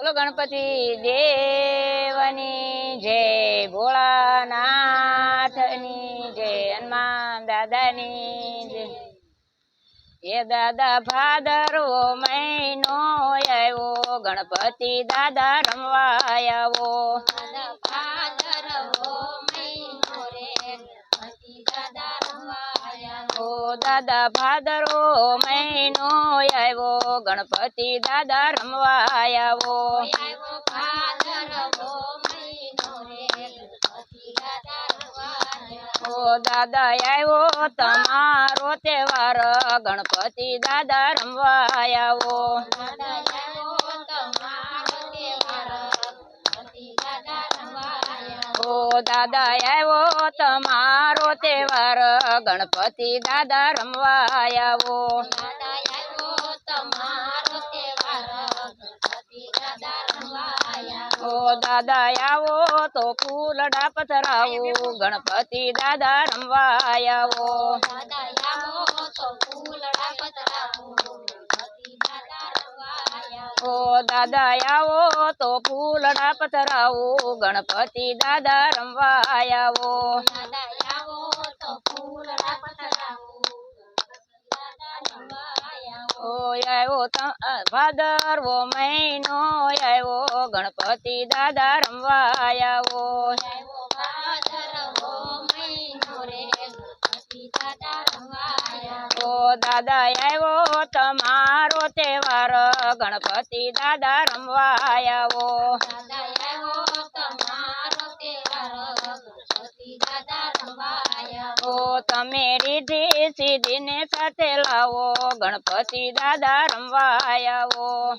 બોલો ગણપતિ દેવની જય, ભોળાનાથની જય, હનુમાન દાદાની જય. એ દાદા ભાદરવો મહિનો આવ્યો, ગણપતિ દાદા રમવા આવ્યો. દાદા ભાદરો મહિનો આવ્યો. ગણપતિ દાદા રમવા આવ્યો ઓ દાદા આવ્યો તમારો તહેવાર. ગણપતિ દાદા રમવા આવ્યો ઓ દાદા આવ્યો તમારો તહેવાર. ગણપતિ દાદા રમવા આવો ઓ દાદા આવો તો ફૂલડા પથરાવો ગણપતિ દાદા રમવા આવ્યો ઓ દાદા આવો તો ફૂલડા પથરાવો ગણપતિ દાદા રમવા આવો. આવ્યો ભાદરવો મહિનો આવ્યો ગણપતિ દાદા રમવા આવ્યો દાદા આવ્યો તમારો તહેવાર ગણપતિ દાદા રમવા આવ્યો ઓ તમે રીધી સીધી ને સાથે લાવો ગણપતિ દાદા રમવા આવ્યો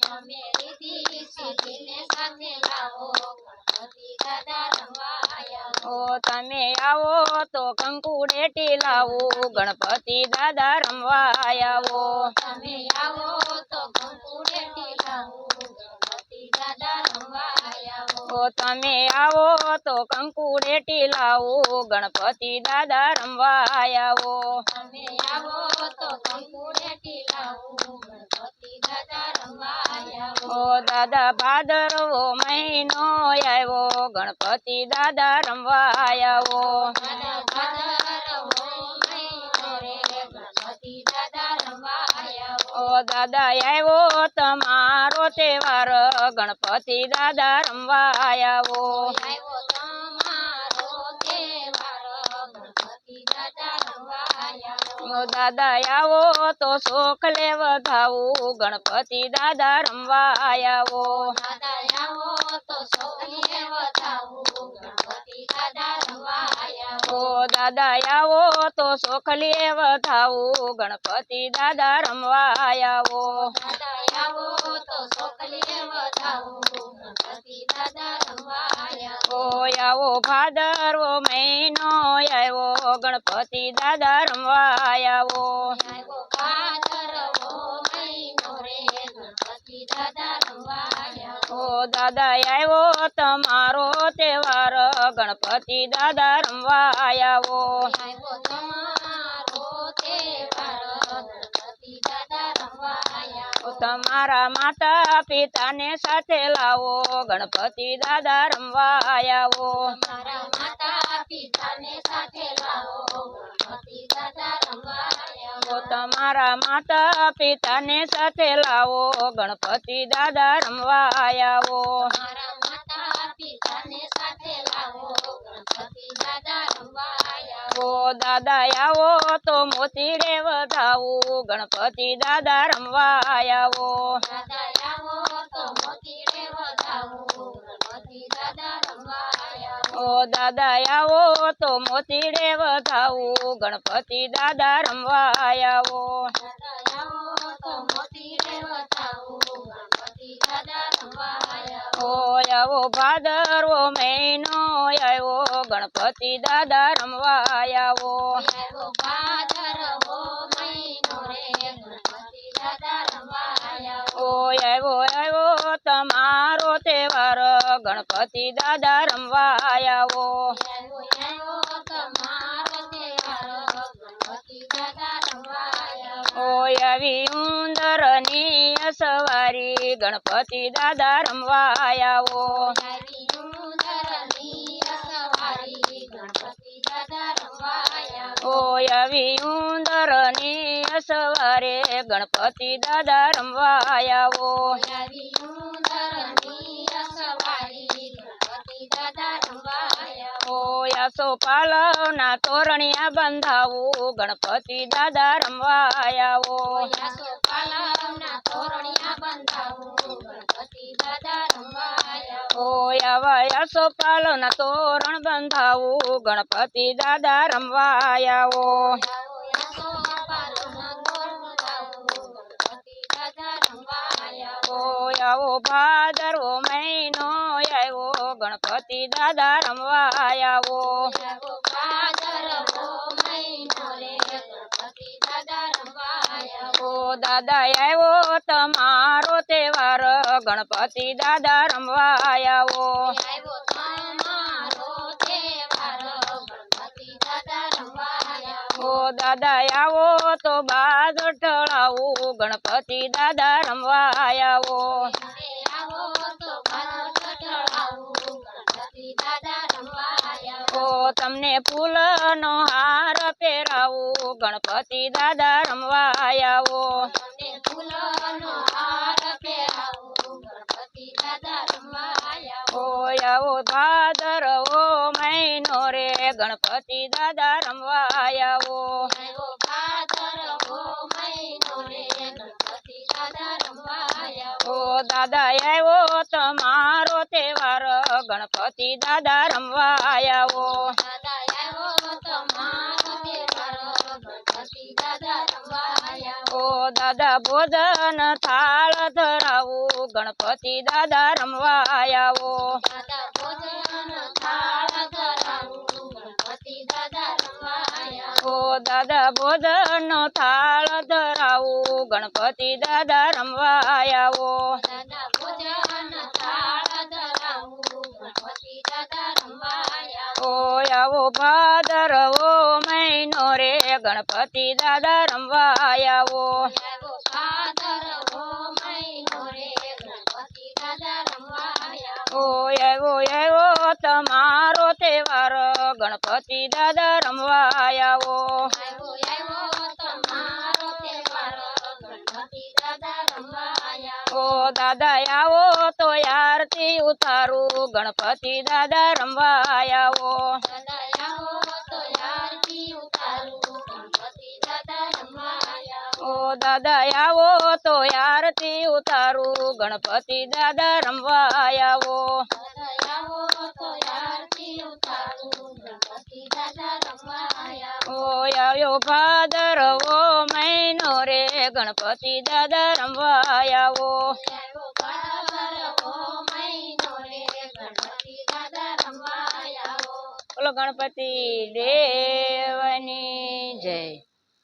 ઓ તમે આવો તો કંકુ ડેટી લાવો ગણપતિ દાદા રમવા આવો. તમે આવો તો લાવો ગણપતિ દાદા રમવા આવો. તમે આવો તો કંકુ ડેટી લાવો ગણપતિ દાદા રમવા આવો. તમે આવો તો કંકુડેટી લાવો ગણપતિ દાદા રમવા આવો ઓ દાદા ભાદરવો મહિનો આવ્યો. ગણપતિ દાદા રમવા આવ્યો. ઓ દાદા આવ્યો તમારો તહેવાર. ગણપતિ દાદા રમવા આવ્યો આવ્યો તમારો તહેવાર ગણપતિ દાદા રમવા આવો ઓ દાદા આવો તો શોખ લે વધાવું. ગણપતિ દાદા રમવા આવો દાદા આવો તો સૌને વધાવો. ગણપતિ દાદા રમવા આવો દાદા આવો તો શોખ લે વધાવું. દાદા આવો આવો. આવો ભાદરવો મહિનો આવ્યો ગણપતિ દાદા રમવા આવો. ઓ દાદા આવ્યો તમારો તહેવાર. ગણપતિ દાદા રમવા આવ્યો આવ્યો તમારો તહેવાર ગણપતિ દાદા રમવા આવો ઓ તમારા માતા પિતાને સાથે લાવો. ગણપતિ દાદા રમવા આવ્યો મારા માતા પિતાને સાથે લાવો. ગણપતિ દાદા રમવા ઓ આવો તમારા માતા પિતાને સાથે લાવો. ગણપતિ દાદા રમવા આવ્યો મારા માતા પિતાને સાથે લાવો. ગણપતિ દાદા રમવા આવો ઓ દાદા આવો તો મોતી રે વધાવું ગણપતિ દાદા રમવા આવ્યો દાદા આવો તો મોતી રે વધાવો ગણપતિ દાદા રમવા આવો ઓ દાદા આવો તો મોતી રે વધાવું ગણપતિ દાદા રમવા આવો. આવો આવો ભાદરવો મહિનો આવ્યો. ગણપતિ દાદા રમવા આવ્યો ભાદરવો મહિનો રે ગણપતિ દાદા રમવા આવો આવ્યો ગણપતિ દાદા રમવા આવો ઓ આવી ઉંદરની સવારી ગણપતિ દાદા રમવા આવો ઉંદરની ઓય આવી ઉંદરની સવારે ગણપતિ દાદા રમવા આવો આવ્યા ઓય સોપાલવના તોરણિયા બંધાવું. ગણપતિ દાદા રમવા આવો યાસો પાલવના તોરણિયા બંધાવું. ગણપતિ દાદા રમવા આવ્યા સોપાલવના તોરણ બંધાવું. ગણપતિ દાદા રમવા આવો યાસો પાલવના તોરણ બંધાવું. ગણપતિ દાદા રમવા ઓય આવો ભાદરવો મહિનો ગણપતિ દાદા રમવા આવો દાદા ઓ દાદા આવ્યો તમારો તહેવાર ગણપતિ દાદા રમવા આવો દાદા આવો તો બાદ ઢળાવું ગણપતિ દાદા રમવા આવો તો ભારત ઢળાવું ગણપતિ દાદા રમવા આવ્યા ઓ તમને ફૂલનો હાર પહેરાવું. ગણપતિ દાદા રમવા આવો. તમને હાર પહેરાવો. ગણપતિ દાદા રમવા આવ્યા ઓ આવો ભાદરવો મહિનો રે. ગણપતિ દાદા રમવા આવો. મહિનો રે. ગણપતિ દાદા રમવા આવ્યા ઓ દાદા આવ્યો તમારો તહેવાર. ગણપતિ દાદા રમવા આવો દાદા આવ્યો તમારો તહેવાર ગણપતિ દાદા રમવા આવ્યા ઓ દાદા ભોજન થાળ ધરાવો. ગણપતિ દાદા રમવા આવો દાદા ભોજન થાળ ધરાવું. ગણપતિ દાદા રમવા આવ્યા દાદા ભોજન થાળ ધરાવું. ગણપતિ દાદા રમવા આવો દાદા ભોજન થાળ ધરાવું. ગણપતિ દાદા રમવા આવ્યા ઓ આવો ભાદરવો મહિનો રે. ગણપતિ દાદા રમવા આવો આવ્યા એવો આવ્યો આવ્યો તમારો તહેવાર. ગણપતિ દાદા રમવા આવો. ઓ દાદા આવો. તો આરતી ઉતારું. ગણપતિ દાદા રમવા આવો. ઓ દાદા આવો તો આરતી ઉતારું. ગણપતિ દાદા રમવા આવો તો આરતી ઉતારું ગણપતિ દાદા રમવા આવ્યા ભાદરવો મહિનો રે ગણપતિ દાદા રમવા આવો બોલો ગણપતિ દેવની જય.